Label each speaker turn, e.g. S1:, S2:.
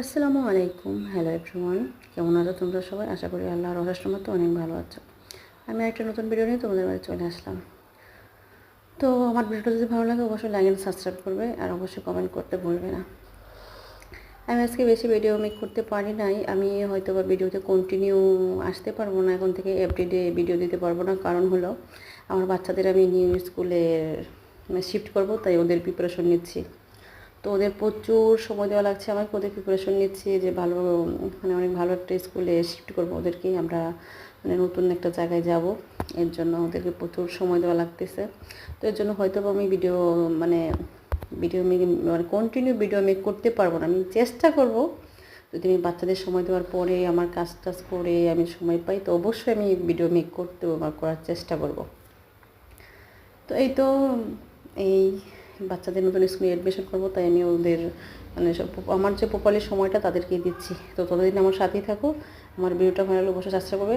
S1: আসসালামু আলাইকুম। Hello everyone কেমন আছো তোমরা সবাই? আশা করি আল্লাহ রহস্য মতো অনেক ভালো আছো। আমি একটা নতুন ভিডিও নিয়ে তোমাদের বাড়ি চলে আসলাম। তো আমার ভিডিওটা যদি ভালো লাগে, অবশ্যই লাইক অ্যান্ড সাবস্ক্রাইব করবে আর অবশ্যই কমেন্ট করতে ভুলবে না। আমি আজকে বেশি ভিডিও মেক করতে পারি নাই। আমি হয়তো বা ভিডিওতে কন্টিনিউ আসতে পারব না। এখন থেকে এভরিডে ভিডিও দিতে পারব না। কারণ হলো, আমার বাচ্চাদের আমি নিউ স্কুলে শিফট করব, তাই ওদের প্রিপারেশন নিচ্ছি। তো ওদের প্রচুর সময় দেওয়া লাগছে আমাকে ওদের প্রিপারেশন নিচ্ছি যে ভালো মানে অনেক ভালো একটা স্কুলে শিফট করব ওদেরকে, আমরা মানে নতুন একটা জায়গায় যাব। এর জন্য ওদেরকে প্রচুর সময় দেওয়া লাগতেছে। তো এর জন্য হয়তো আমি ভিডিও মানে ভিডিও মেক মানে কন্টিনিউ ভিডিও মেক করতে পারব না। আমি চেষ্টা করব, যদি আমি বাচ্চাদের সময় দেওয়ার পরে আমার কাজ টাজ করে আমি সময় পাই, তো অবশ্যই আমি ভিডিও মেক করতে করার চেষ্টা করব। তো এই তো, এই বাচ্চাদের নতুন স্কুলে অ্যাডমিশন করব, তাই আমি ওদের মানে আমার যে প্রপারলি সময়টা তাদেরকেই দিচ্ছি। তো ততদিন আমার সাথেই থাকো আমার ভিডিওটা ভালো লাগলে অবশ্যই করবে।